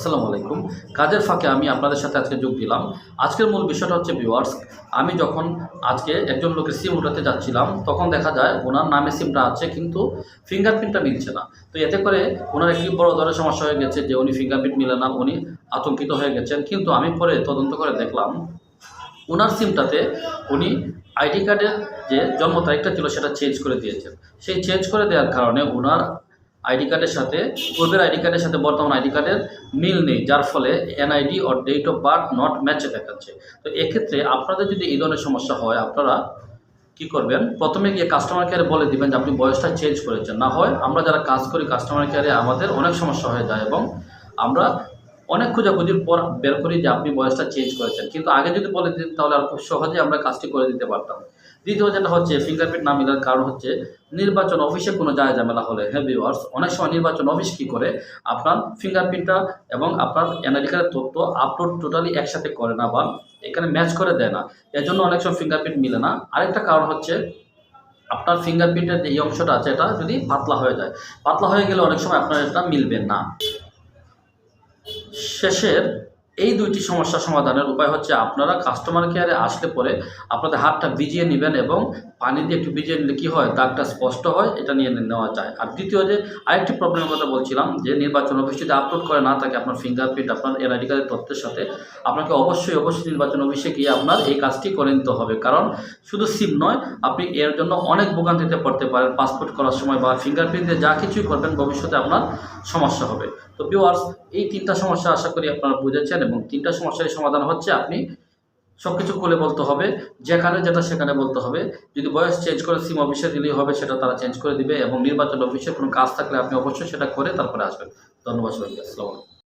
আসসালামু আলাইকুম। কাজের ফাঁকে আমি আপনাদের সাথে আজকে যোগ দিলাম। আজকের মূল বিষয়টা হচ্ছে ভিউয়ার্স আমি যখন আজকে একজন লোকের সিম উঠাতে যাচ্ছিলাম, তখন দেখা যায় ওনার নামে সিমটা আছে, কিন্তু ফিঙ্গারপ্রিন্টটা মিলছে না। তো এতে করে ওনার একটি বড় ধরনের সমস্যা হয়ে গেছে যে উনি ফিঙ্গারপ্রিন্ট মিলে না, উনি আতঙ্কিত হয়ে গেছেন। কিন্তু আমি পরে তদন্ত করে দেখলাম, ওনার সিমটাতে উনি আইডি কার্ডের যে জন্ম তারিখটা ছিল সেটা চেঞ্জ করে দিয়েছেন। সেই চেঞ্জ করে দেওয়ার কারণে ওনার আইডি কার্ডের সাথে, পূর্বের আইডি কার্ডের সাথে বর্তমান আইডি কার্ডের মিল নেই, যার ফলে NID or date of birth not ম্যাচে দেখাচ্ছে। তো এক্ষেত্রে আপনাদের যদি এই ধরনের সমস্যা হয়, আপনারা কি করবেন? প্রথমে গিয়ে কাস্টমার কেয়ারে বলে দিবেন যে আপনি বয়সটা চেঞ্জ করেছেন। না হয় আমরা যারা কাজ করি কাস্টমার কেয়ারে আমাদের অনেক সমস্যা হয়ে যায় এবং আমরা অনেক খোঁজাখুঁজির পর বের করি যে আপনি বয়সটা চেঞ্জ করেছেন। কিন্তু আগে যদি বলে দিতেন তাহলে আর খুব সহজে আমরা কাজটি করে দিতে পারতাম। দ্বিতীয় যেটা হচ্ছে ফিঙ্গারপ্রিন্ট না মিলার কারণ হচ্ছে, নির্বাচন অফিসে কোনো যায় ঝামেলা হলে হ্যাঁ ভিউয়ার্স অনেক সময় নির্বাচন অফিস কী করে? আপনার ফিঙ্গারপ্রিন্টটা এবং আপনার কার্ডের তথ্য আপলোড টোটালি একসাথে করে না বা এখানে ম্যাচ করে দেয় না। এর জন্য অনেক সময় ফিঙ্গারপ্রিন্ট মিলে না। আরেকটা কারণ হচ্ছে, আপনার ফিঙ্গারপ্রিন্টের যে এই অংশটা আছে, এটা যদি পাতলা হয়ে যায়, পাতলা হয়ে গেলে অনেক সময় আপনার এটা মিলবে না। শেষের এই দুইটি সমস্যা সমাধানের উপায় হচ্ছে আপনারা কাস্টমার কেয়ারে আসলে পরে আপনাদের হাতটা ভিজিয়ে নেবেন এবং পানি দিয়ে একটু ভিজিয়ে নিলে কী হয়? দাগটা স্পষ্ট হয়, এটা নিয়ে নেওয়া যায়। আর দ্বিতীয় যে আরেকটি প্রবলেমের কথা বলছিলাম, যে নির্বাচন অফিস যদি আপলোড করে না থাকে আপনার ফিঙ্গারপ্রিন্ট আপনার এনআইডি কার্ডের তথ্যের সাথে, আপনাকে অবশ্যই অবশ্যই নির্বাচন অফিসে গিয়ে আপনার এই কাজটি করে নিতে হবে। কারণ শুধু সিম নয়, আপনি এর জন্য অনেক ভোগান্তিতে পড়তে পারেন পাসপোর্ট করার সময় বা ফিঙ্গারপ্রিন্টে যা কিছুই করবেন, ভবিষ্যতে আপনার সমস্যা হবে। তো ভিউয়ার্স এই তিনটা সমস্যা আশা করি আপনারা বুঝেছেন এবং তিনটা সমস্যার সমাধান হচ্ছে আপনি সব কিছু খুলে বলতে হবে, যেখানে যেটা সেখানে বলতে হবে। যদি বয়স চেঞ্জ করে সিম অফিসে দিলেই হবে, সেটা তারা চেঞ্জ করে দিবে এবং নির্বাচন অফিসে কোনো কাজ থাকলে আপনি অবশ্যই সেটা করে তারপরে আসবেন। ধন্যবাদ সবাইকে, আসসালামু আলাইকুম।